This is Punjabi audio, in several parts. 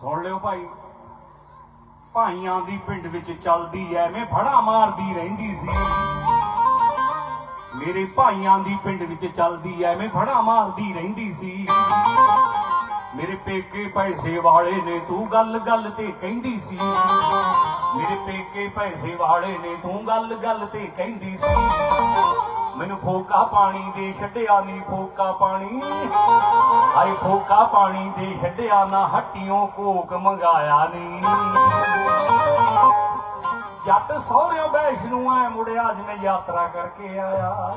ਸੁਣ ਲਿਓ ਭਾਈ। ਭਾਈਆਂ ਦੀ ਪਿੰਡ ਵਿੱਚ ਚੱਲਦੀ ਐਵੇਂ ਫੜਾ ਮਾਰਦੀ ਰਹਿੰਦੀ ਸੀ। ਮੇਰੇ ਭਾਈਆਂ ਦੀ ਪਿੰਡ ਵਿੱਚ ਚੱਲਦੀ ਐਵੇਂ ਫੜਾ ਮਾਰਦੀ ਰਹਿੰਦੀ ਸੀ। ਮੇਰੇ ਪੇਕੇ ਪੈਸੇ ਵਾਲੇ ਨੇ ਤੂੰ ਗੱਲ ਗੱਲ ਤੇ ਕਹਿੰਦੀ ਸੀ। ਮੇਰੇ ਪੇਕੇ ਪੈਸੇ ਵਾਲੇ ਨੇ ਤੂੰ ਗੱਲ ਗੱਲ ਤੇ ਕਹਿੰਦੀ ਸੀ। ਮੈਨੂੰ ਫੋਕਾ ਪਾਣੀ ਦੇ ਛੱਡਿਆ ਨਹੀਂ ਫੋਕਾ ਪਾਣੀ। ਹਾਏ, ਫੋਕਾ ਪਾਣੀ ਦੇ ਛੱਡਿਆ ਨਾ ਹੱਟੀਆਂ ਕੋਕ ਮੰਗਾਇਆ ਨਹੀਂ ਜੱਟ ਸਹੁਰਿਆਂ ਵੈਸ਼ਨੂੰ ਐ ਮੁੜਿਆ ਜਿਵੇਂ ਯਾਤਰਾ ਕਰਕੇ ਆਇਆ।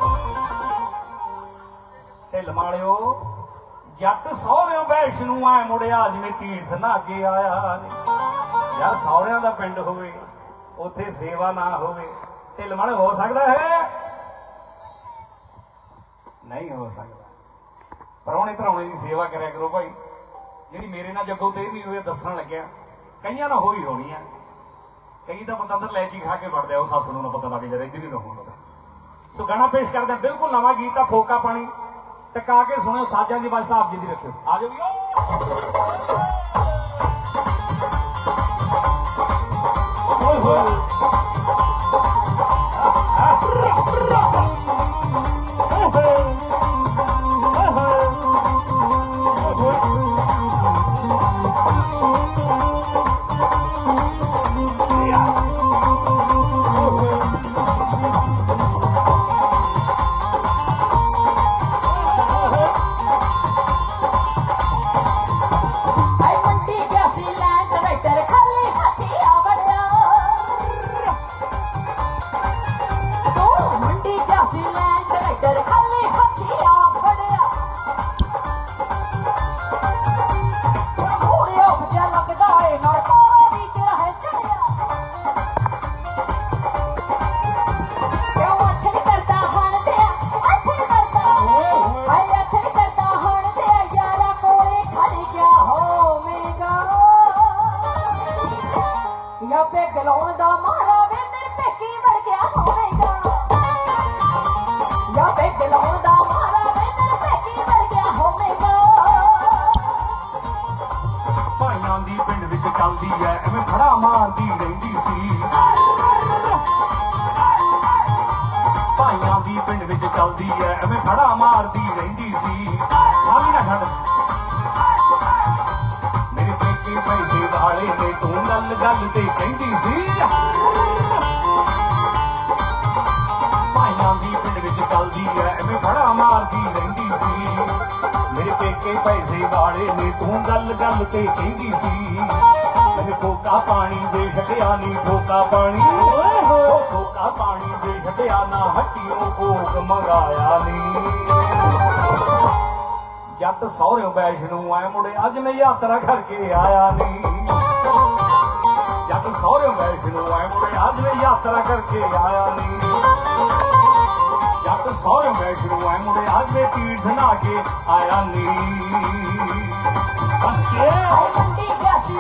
ਢਿੱਲ ਮਾਲਿਓ ਜੱਟ ਸਹੁਰਿਆਂ ਵੈਸ਼ਨੂੰ ਐ ਮੁੜਿਆ ਜਿਵੇਂ ਤੀਰਥ ਨਾ ਕੇ ਆਇਆ ਯਾਰ ਸਹੁਰਿਆਂ ਦਾ ਪਿੰਡ ਹੋਵੇ, ਉੱਥੇ ਸੇਵਾ ਨਾ ਹੋਵੇ। ਢਿੱਲ ਮਾਲ ਹੋ ਸਕਦਾ ਹੈ? ਨਹੀਂ ਹੋ ਸਕਦਾ। ਪਰੌਣੇ ਧਰਾਉਣੇ ਦੀ ਸੇਵਾ ਕਰਿਆ ਕਰੋ ਭਾਈ। ਜਿਹੜੀ ਮੇਰੇ ਨਾਲ ਜੱਗੋ ਤੇ ਵੀ ਹੋਏ ਦੱਸਣ ਲੱਗਿਆ। ਕਈਆਂ ਨਾਲ ਹੋਈ ਹੋਣੀ ਆ। ਕਈ ਤਾਂ ਬੰਦਾ ਅੰਦਰ ਲੈਚੀ ਖਾ ਕੇ ਵੜਦਾ ਉਹ ਸੱਸ ਨੂੰ ਨਾ ਪਤਾ ਲੱਗ ਜਾਂਦਾ ਇੱਧਰ ਹੀ ਰਹੋ ਉਹਦਾ ਸੋ ਗਾਣਾ ਪੇਸ਼ ਕਰਦੇ ਬਿਲਕੁਲ ਨਵਾਂ ਗੀਤ ਆ ਫੋਕਾ ਪਾਣੀ। ਟਕਾ ਕੇ ਸੁਣਿਓ, ਸਾਜਾਂ ਦੀ ਆਵਾਜ਼ ਸਾਹਿਬ ਜੀ ਦੀ ਰੱਖਿਓ। ਆ ਜਾਓ ਵੀ ਓਏ ਹੋਏ। ਪੈਸੇ ਵਾਲੇ ਤੂੰ ਗੱਲ ਗੱਲ ਤੇ ਕਹਿੰਦੀ ਸੀ। ਭਾਈਆਂ ਦੀ ਪਿੰਡ ਵਿੱਚ ਚੱਲਦੀ ਐ, ਐਵੇਂ ਫੜਾ ਮਾਰਦੀ ਰਹਿੰਦੀ ਸੀ। ਮੇਰੇ ਪੇਕੇ ਪੈਸੇ ਵਾਲੇ ਨੇ ਤੂੰ ਗੱਲ ਗੱਲ ਤੇ ਕਹਿੰਦੀ ਸੀ। ਮੈਨੂੰ ਕੋਕਾ ਪਾਣੀ ਦੇ ਹਟਿਆ ਨਹੀਂ ਕੋਕਾ ਪਾਣੀ। ਉਹ ਕੋਕਾ ਪਾਣੀ ਦੇ ਹਟਿਆ ਨਾ ਹੱਟੀਓ ਕੋਕ ਮੰਗਾਇਆ ਨਹੀਂ ਜੱਟ ਸਹੁਰਿਓ ਵੈਸ਼ਨੂੰ ਆਇਆ ਮੁੰਡੇ ਅੱਜ ਮੈਂ ਯਾਤਰਾ ਕਰਕੇ ਆਇਆ ਨਹੀਂ ਜੱਟ ਸਹੁਰਿਓ ਵੈਸ਼ਨੂੰ ਆਏ ਮੁੰਡੇ ਅੱਜ ਮੈਂ ਯਾਤਰਾ ਕਰਕੇ ਆਇਆ ਨਹੀਂ। ਜੱਟ ਸਹੁਰਿਓ ਵੈਸ਼ਨੂੰ ਆਏ ਮੁੰਡੇ ਅੱਜ ਮੈਂ ਤੀਰਥ ਨਾ ਕੇ ਆਇਆ ਨਹੀਂ। ਬਸ ਕੇ ਆਈ ਮੰਡੀ ਗਿਆ ਸੀ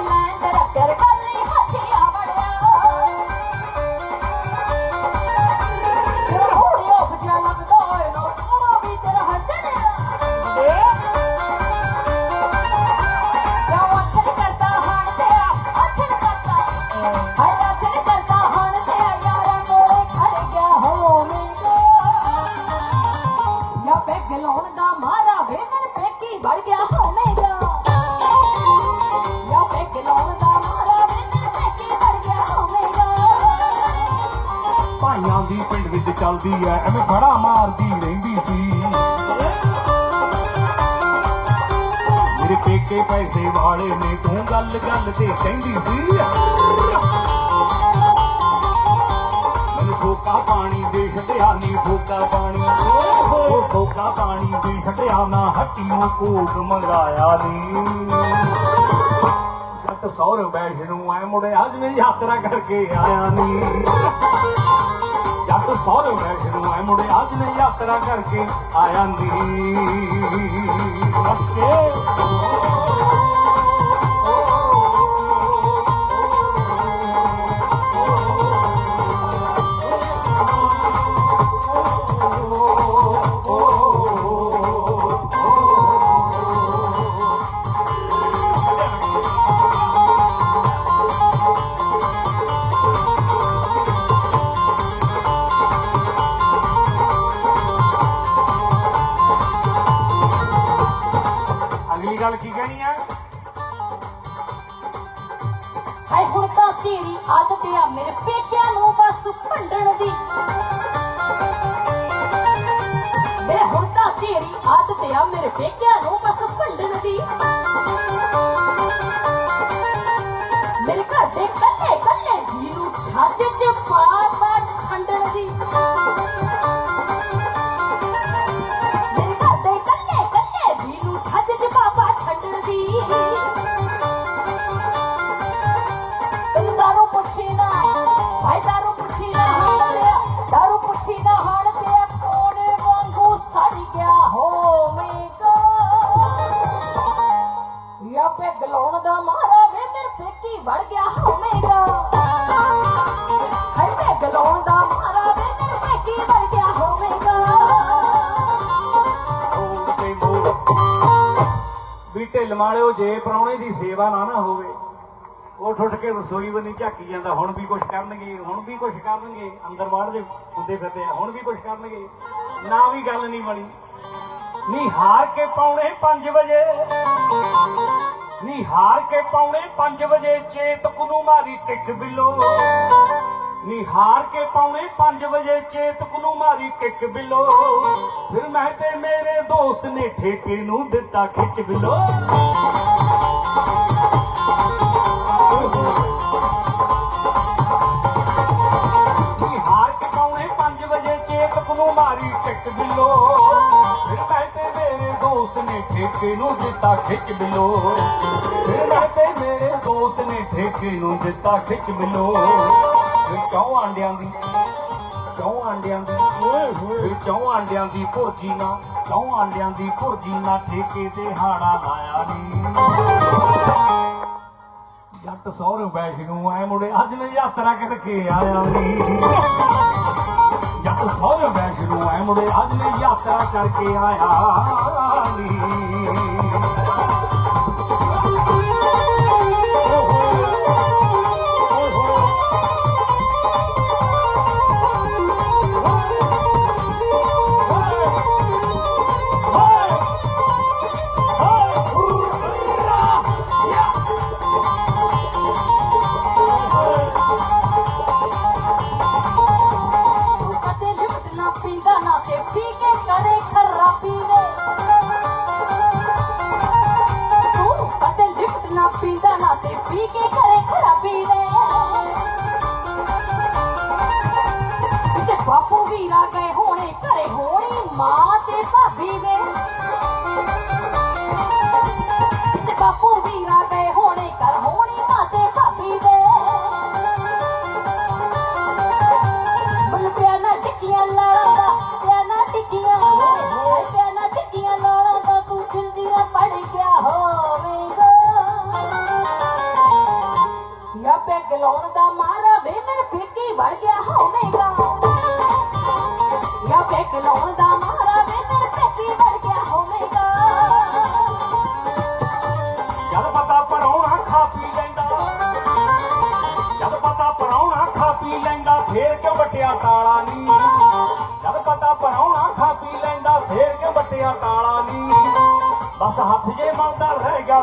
ਮੇਰੇ ਪੈਸੇ ਵਾਲੇ ਨੇ ਤੂੰ ਗੱਲ ਗੱਲ ਤੇ ਕਹਿੰਦੀ ਸੀ। ਮੈਨੂੰ ਫੋਕਾ ਪਾਣੀ ਦੇ ਛੱਡਿਆ ਨਹੀਂ ਫੋਕਾ ਪਾਣੀ ਉਹ ਫੋਕਾ ਪਾਣੀ ਦੇ ਛੱਡਿਆ ਨਾ ਹੱਟੀਆਂ ਕੋਕ ਮੰਗਾਇਆ ਨਹੀਂ ਜੱਟ ਸਹੁਰੇ ਬੈਠ ਨੂੰ ਐ ਮੁੜਿਆ, ਅੱਜ ਮੈਂ ਯਾਤਰਾ ਕਰਕੇ ਆਇਆ ਨਹੀਂ ਜੱਟ ਸਹੁਰੇ ਬੈਠ ਨੂੰ ਐ ਮੁੜੇ ਅੱਜ ਮੈਂ ਯਾਤਰਾ ਕਰਕੇ ਆਇਆ ਨਹੀਂ ਬਸ ਗੱਲ ਕੀ ਕਹਿਣੀ ਆ? ਹਾਏ ਹੁਣ ਤਾਂ ਤੇਰੀ ਆਦਤ ਆ ਮੇਰੇ ਪੇਕਿਆਂ ਨੂੰ ਬਸ ਭੰਡਣ ਦੀ। ਮੇਰੇ ਹੁਣ ਤਾਂ ਤੇਰੀ ਆਦਤ ਆ ਮੇਰੇ ਪੇਕਿਆਂ ਨੂੰ ਬਸ ਭੰਡਣ ਦੀ। ਢਿੱਲ ਮਾਲਿਓ ਜੇ ਪ੍ਰਾਹੁਣੇ ਦੀ ਸੇਵਾ ਨਾ ਨਾ ਹੋਵੇ, ਉੱਠ ਉੱਠ ਕੇ ਰਸੋਈ ਬੰਨੀ ਝਾਕੀ ਜਾਂਦਾ। ਹੁਣ ਵੀ ਕੁਛ ਕਰਨਗੇ, ਹੁਣ ਵੀ ਕੁਛ ਕਰਨਗੇ, ਅੰਦਰ ਬਾਹਰ ਦੇ ਹੁੰਦੇ ਫਿਰਦੇ ਆ, ਹੁਣ ਵੀ ਕੁਛ ਕਰਨਗੇ, ਨਾ ਵੀ ਗੱਲ ਨਹੀਂ ਬਣੀ। ਨੀ ਹਾਰ ਕੇ ਪਾਉਣੇ 5 ਵਜੇ, ਨੀ ਹਾਰ ਕੇ ਪਾਉਣੇ 5 ਵਜੇ, ਚੇਤ ਨੂੰ ਮਾਰੀ ਕਿੱਕ ਬਿੱਲੋ। ਨਿਹਾਰ ਕੇ ਪਾਉਣੇ 5 ਵਜੇ ਚੇਤਕ ਨੂੰ ਮਾਰੀ ਕਿੱਕ ਬਿਲੋ। ਫਿਰ ਮੈਂ ਤੇ ਮੇਰੇ ਦੋਸਤ ਨੇ ਠੇਕੇ ਨੂੰ ਦਿੱਤਾ ਖਿੱਚ ਬਿੱਲੋ। ਨੀ ਕੇ ਪਾਉਣੇ 5 ਵਜੇ ਚੇਤਕ ਨੂੰ ਮਾਰੀ ਕਿੱਕ ਬਿਲੋ। ਫਿਰ ਮੈਂ ਤੇ ਮੇਰੇ ਦੋਸਤ ਨੇ ਠੇਕੇ ਨੂੰ ਦਿੱਤਾ ਖਿੱਚ ਬਿਲੋ। ਫਿਰ ਮੈਂ ਤੇ ਮੇਰੇ ਦੋਸਤ ਨੇ ਠੇਕੇ ਨੂੰ ਦਿੱਤਾ ਖਿੱਚ ਬਿਲੋ। ਫਿਰ ਚੌਂ ਆਂਡਿਆਂ ਦੀ, ਚੌਂ ਆਂਡਿਆਂ ਦੀ ਓਏ ਹੋਏ ਫਿਰ ਚੌਂ ਆਂਡਿਆਂ ਦੀ ਭੁਰਜੀ ਨਾ, ਚੌਂ ਆਂਡਿਆਂ ਦੀ ਭੁਰਜੀ ਨਾ ਠੇਕੇ ਤੇ ਹਾੜਾ ਲਾਇਆ ਨੀ। ਜੱਟ ਸਹੁਰੇ ਬੈਠ ਐ ਮੁੜੇ ਅੱਜ ਮੈਂ ਯਾਤਰਾ ਕਰਕੇ ਆਇਆ ਨੀ। ਜੱਟ ਸਹੁਰੇ ਬੈਠ ਐ ਮੁੰਡੇ, ਅੱਜ ਮੈਂ ਯਾਤਰਾ ਕਰਕੇ ਆਇਆ ਨੀ।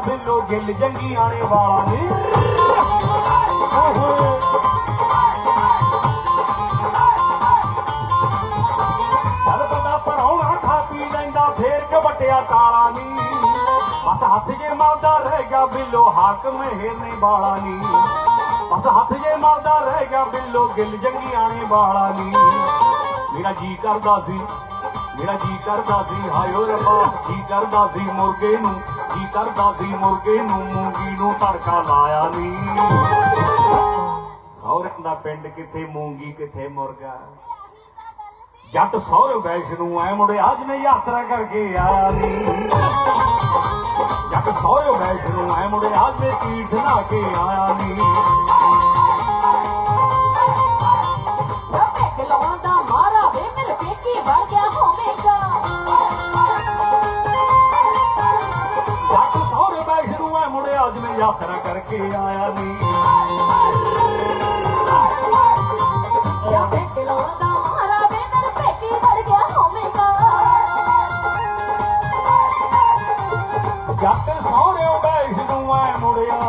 ਬਿੱਲੋ ਗਿੱਲ ਜੰਗੀਆਂ ਨੇ ਵਾਲਾ ਨੀ ਪਤਾ ਪਰੌਣਾ ਖਾ ਲੈਂਦਾ, ਫੇਰ ਕਿਉਂ ਬਟਿਆ ਤਾਲਾ ਨੀ ਬਸ ਹੱਥ ਜੇ ਮਾਰਦਾ ਰਹਿ ਗਿਆ ਬਿੱਲੋ, ਹਾਕਮ ਹਿਰਨੇ ਵਾਲਾ ਨੀ ਬਸ ਹੱਥ ਜੇ ਮਾਰਦਾ ਰਹਿ ਗਿਆ ਬਿੱਲੋ, ਗਿੱਲ ਜੰਗੀਆਂ ਨੇ ਵਾਲਾ ਨੀ ਮੇਰਾ ਜੀ ਕਰਦਾ ਸੀ, ਮੇਰਾ ਜੀ ਕਰਦਾ ਸੀ ਹਾਇਓ ਰੱਬਾ, ਜੀ ਕਰਦਾ ਸੀ ਮੁਰਗੇ ਨੂੰ। ਜੀ ਕਰਦਾ ਸੀ ਮੁਰਗੇ ਨੂੰ, ਮੂੰਗੀ ਨੂੰ ਤੜਕਾ ਲਾਇਆ ਨੀ। ਸਹੁਰਿਆਂ ਦਾ ਪਿੰਡ ਕਿੱਥੇ, ਮੂੰਗੀ ਕਿੱਥੇ ਮੁਰਗਾ? ਜੱਟ ਸਹੁਰੇ ਵੈਸ਼ ਐ ਮੁੰਡੇ, ਅੱਜ ਮੈਂ ਯਾਤਰਾ ਕਰਕੇ ਆਇਆ ਨੀ। ਜੱਟ ਸਹੁਰੇ ਵੈਸ਼ ਐ ਮੁੰਡੇ, ਅੱਜ ਮੈਂ ਤੀਰਥ ਲਾ ਕੇ ਆਇਆ ਨੀ। ਯਾਤਰਾ ਕਰਕੇ ਆਇਆ ਨੀ। ਦਾ ਜੱਟ ਸਹੁਰੇ ਵੈਸ਼ ਨੂੰ ਐ ਮੁੰਡਿਆ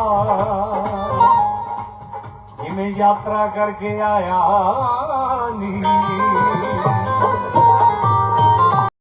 ਜਿਵੇਂ ਯਾਤਰਾ ਕਰਕੇ ਆਇਆ